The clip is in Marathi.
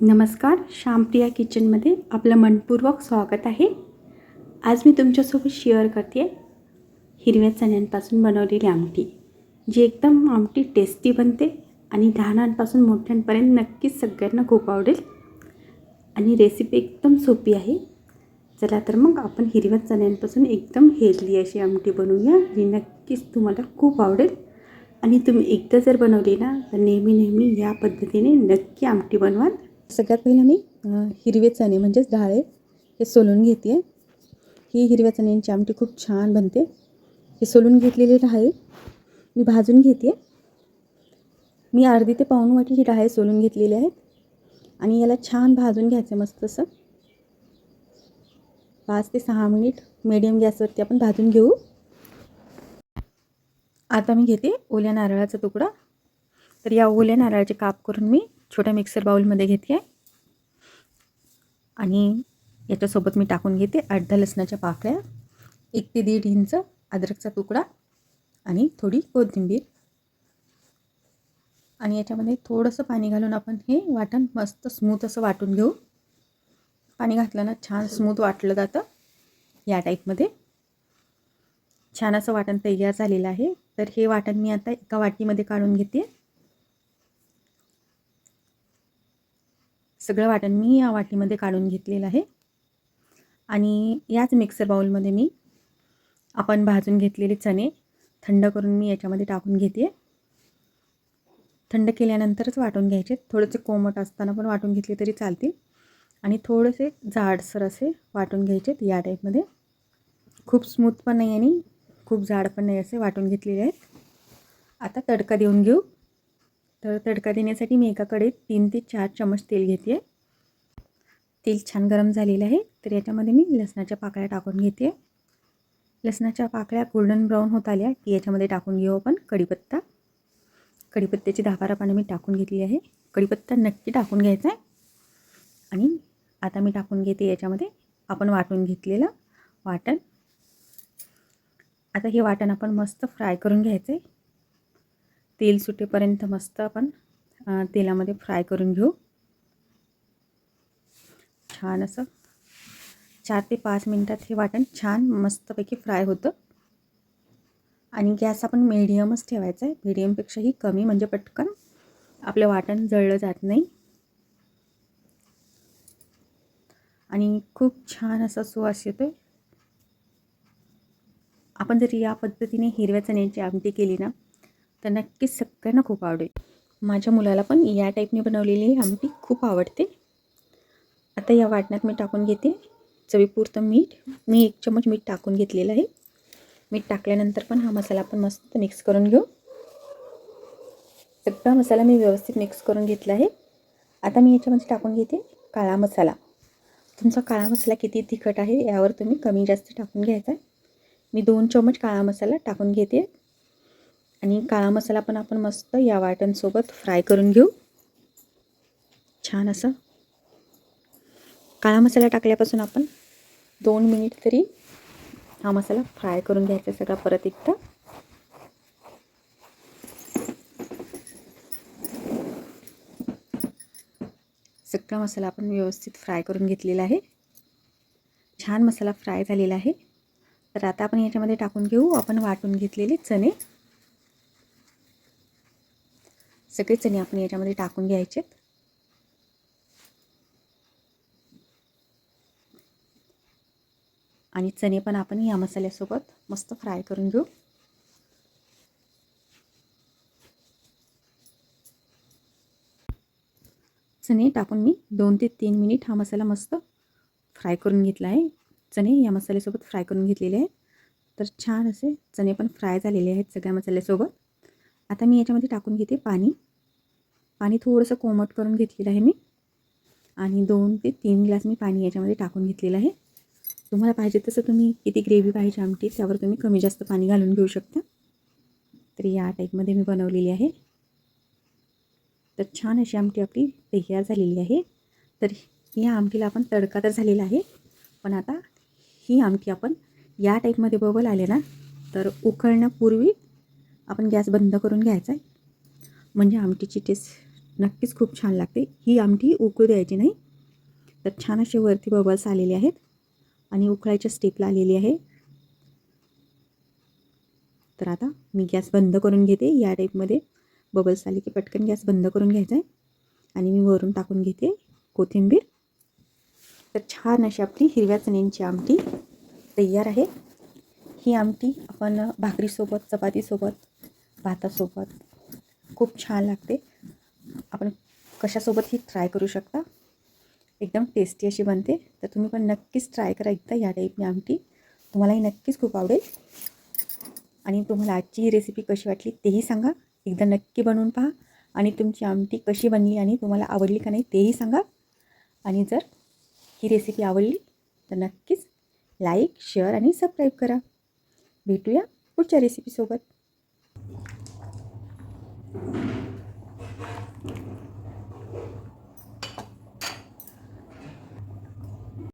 नमस्कार श्यामप्रिया किचनमध्ये आपलं मनपूर्वक स्वागत आहे. आज मी तुमच्यासोबत शेअर करते हिरव्या चण्यांपासून बनवलेली आमटी जी एकदम आमटी टेस्टी बनते आणि लहानांपासून मोठ्यांपर्यंत नक्कीच सगळ्यांना खूप आवडेल. आणि रेसिपी एकदम सोपी आहे. चला तर मग आपण हिरव्या चण्यांपासून एकदम हेल्दी अशी आमटी बनवूया जी नक्कीच तुम्हाला खूप आवडेल. आणि तुम्ही एकदा जर बनवली ना तर नेहमी नेहमी या पद्धतीने नक्की आमटी बनवाल. सगळ्यात पहिला मी हिरवे चणे म्हणजेच डाळे हे सोलून घेते ही हिरव्या चण्यांची आमटी खूप छान बनते. हे सोलून घेतलेले डाळे मी भाजून घेते मी अर्धी ते पाऊण वाटी ही डाळे सोलून घेतलेली आहेत आणि याला छान भाजून घ्यायचं मस्त असं. पाच ते सहा मिनिट मिडियम गॅसवरती आपण भाजून घेऊ. आता मी घेते ओल्या नारळाचा तुकडा. तर या ओल्या नारळाचे काप करून मी छोट्या मिक्सर बाउलमध्ये घेते. आहे आणि याच्यासोबत मी टाकून घेते अर्धा लसणाच्या पाकळ्या एक ते दीड इंच अद्रकचा तुकडा आणि थोडी कोथिंबीर. आणि याच्यामध्ये थोडंसं पाणी घालून आपण हे वाटण मस्त स्मूथ असं वाटून घेऊ. पाणी घातलं ना छान स्मूथ वाटलं जातं या टाईपमध्ये छान असं वाटण तयार झालेलं आहे. तर हे वाटण मी आता एका वाटीमध्ये काढून घेते. सगळं वाटण मी या वाटीमध्ये काढून घेतलेलं आहे. आणि याच मिक्सर बाउलमध्ये मी आपण भाजून घेतलेले चणे थंड करून मी याच्यामध्ये टाकून घेते. थंड केल्यानंतरच वाटून घ्यायचे. थोडेसे कोमट असताना पण वाटून घेतले तरी चालतील. आणि थोडेसे जाडसर असे वाटून घ्यायचेत या टाईपमध्ये खूप स्मूथ पण नाही आणि खूप जाड पण नाही असे वाटून घेतलेले आहेत. आता तडका देऊन घेऊ. तर तडका देण्यासाठी मी एकाकडे तीन ते चार चमच तेल घेते. आहे तेल छान गरम झालेलं आहे तर याच्यामध्ये मी लसणाच्या पाकळ्या टाकून घेते. लसणाच्या पाकळ्या गोल्डन ब्राऊन होत आल्या की याच्यामध्ये टाकून घेऊ आपण कढीपत्ता. कढीपत्त्याची दहा बारा पानं मी टाकून घेतली आहे. कढीपत्ता नक्की टाकून घ्यायचा आहे. आणि आता मी टाकून घेते याच्यामध्ये आपण वाटून घेतलेलं वाटण. आता हे वाटण आपण मस्त फ्राय करून घ्यायचं आहे तेल सुटेपर्यंत मस्त आपण तेलामध्ये फ्राय करून घेऊ. छान असं चार ते पाच मिनटात हे वाटण छान मस्तपैकी फ्राय होतं. आणि गॅस आपण मीडियमच ठेवायचा आहे. मीडियमपेक्षाही कमी म्हणजे पटकन आपलं वाटण जळलं जात नाही. आणि खूप छान असा सुवास येतो आपण जर या पद्धतीने हिरव्या चण्याची आमटी केली ना तर नक्कीच सगळ्यांना खूप आवडेल. माझ्या मुलाला पण या टाईपने बनवलेली आमटी खूप आवडते. आता या वाटण्यात मी टाकून घेते. चवीपुरतं मीठ. मी एक चमच मीठ टाकून घेतलेलं आहे. मीठ टाकल्यानंतर पण हा मसाला आपण मस्त मिक्स करून घेऊ. सगळा मसाला मी व्यवस्थित मिक्स करून घेतला आहे. आता मी याच्यामध्ये टाकून घेते काळा मसाला. तुमचा काळा मसाला किती तिखट आहे यावर तुम्ही कमी जास्त टाकून घ्यायचा आहे. मी दोन चमच काळा मसाला टाकून घेते. काळा मसाला पण आपण मस्त या वाटणसोबत फ्राय करून घेऊ. छान असं. काळा मसाला टाकल्यापासून आपण दोन मिनिट तरी हा मसाला फ्राय करून घ्यायचा सगळा परत एकदा. सगळा मसाला आपण व्यवस्थित फ्राय करून घेतलेला आहे. छान मसाला फ्राय झालेला आहे. तर आता आपण याच्यामध्ये टाकून घेऊ. आपण वाटून घेतलेले चणे. सगळे चणे आपण याच्यामध्ये टाकून घ्यायचेत आणि चणे पण आपण या मसाल्यासोबत मस्त फ्राय करून घेऊ. चणे टाकून मी दोन ते तीन मिनिट हा मसाला मस्त फ्राय करून घेतला आहे. चणे या मसाल्यासोबत फ्राय करून घेतलेले आहे. तर छान असे चणे पण फ्राय झालेले आहेत सगळ्या मसाल्यासोबत. आता मी याच्यामध्ये टाकून घेते पाणी. पाणी थोडंसं कोमट करून घेतलेलं आहे मी. आणि दोन ते तीन ग्लास मी पाणी याच्यामध्ये टाकून घेतलेलं आहे. तुम्हाला पाहिजे तसं तुम्ही किती ग्रेव्ही पाहिजे आमटी त्यावर तुम्ही कमी जास्त पाणी घालून घेऊ शकता. तर या टाईपमध्ये मी बनवलेली आहे. तर छान अशी आमटी आपली तयार झालेली आहे. तर या आमटीला आपण तडका तर झालेला आहे पण आता ही आमटी आपण या टाईपमध्ये बबल आले ना तर उकळण्यापूर्वी आपण गॅस बंद करून घ्यायचा आहे. म्हणजे आमटीची टेस्ट नक्कीच खूप छान लागते. ही आमटी उकळू द्यायची नाही. तर छान असे वरती बबल्स आलेले आहेत आणि उकळायच्या स्टेपला आलेली आहे. तर आता मी गॅस बंद करून घेते. या टाईपमध्ये बबल्स आले की पटकन गॅस बंद करून घ्यायचा आहे. आणि मी वरून टाकून घेते कोथिंबीर. तर छान अशी आपली हिरव्या चण्यांची आमटी तयार आहे. ही आमटी आपण भाकरीसोबत चपातीसोबत भातासोबत खूप छान लागते. आपण कशासोबत ही ट्राय करू शकता? एकदम टेस्टी अशी बनते. तर तुम्ही पण नक्कीच ट्राय करा एकदा या टाईपने आमटी. तुम्हालाही नक्कीच खूप आवडेल. आणि तुम्हाला आजची ही रेसिपी कशी वाटली तेही सांगा. एकदा नक्की बनवून पहा. आणि तुमची आमटी कशी बनली आणि तुम्हाला आवडली का नाही तेही सांगा. आणि जर ही रेसिपी आवडली तर नक्कीच लाईक शेअर आणि सबस्क्राईब करा. भेटूया पुढच्या रेसिपीसोबत Thank you.